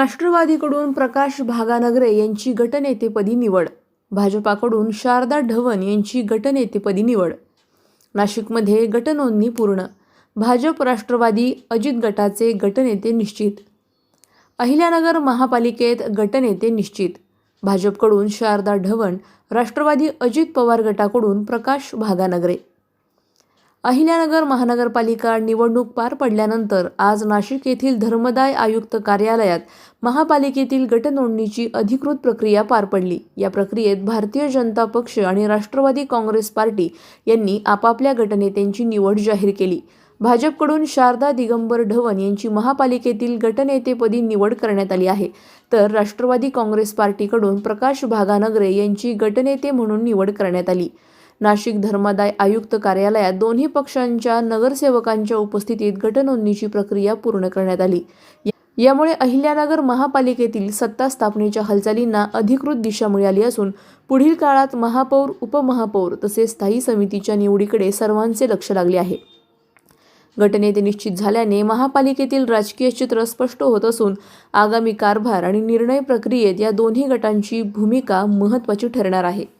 राष्ट्रवादीकडून प्रकाश भागानगरे यांची गटनेतेपदी निवड. भाजपाकडून शारदा ढवण यांची गटनेतेपदी निवड. नाशिकमध्ये गटनोंदणी पूर्ण. भाजप राष्ट्रवादी अजित गटाचे गटनेते निश्चित. अहिल्यानगर महापालिकेत गटनेते निश्चित. भाजपकडून शारदा ढवण राष्ट्रवादी अजित पवार गटाकडून प्रकाश भागानगरे. अहिल्यानगर महानगरपालिका निवडणूक पार पडल्यानंतर आज नाशिक येथील धर्मदाय आयुक्त कार्यालयात महापालिकेतील गटनोंदणीची अधिकृत प्रक्रिया पार पडली. या प्रक्रियेत भारतीय जनता पक्ष आणि राष्ट्रवादी काँग्रेस पार्टी यांनी आपापल्या गटनेत्यांची निवड जाहीर केली. भाजपकडून शारदा दिगंबर ढवण यांची महापालिकेतील गटनेतेपदी निवड करण्यात आली आहे. तर राष्ट्रवादी काँग्रेस पार्टीकडून प्रकाश भागानगरे यांची गटनेते म्हणून निवड करण्यात आली. नाशिक धर्मादाय आयुक्त कार्यालयात दोन्ही पक्षांच्या नगरसेवकांच्या उपस्थितीत गटनोंदणीची प्रक्रिया पूर्ण करण्यात आली. यामुळे अहिल्यानगर महापालिकेतील सत्ता स्थापनेच्या हालचालींना अधिकृत दिशा मिळाली असून पुढील काळात महापौर उपमहापौर तसेच स्थायी समितीच्या निवडीकडे सर्वांचे लक्ष लागले आहे. गटनेते निश्चित झाल्याने महापालिकेतील राजकीय चित्र स्पष्ट होत असून आगामी कारभार आणि निर्णय प्रक्रियेत या दोन्ही गटांची भूमिका महत्त्वाची ठरणार आहे.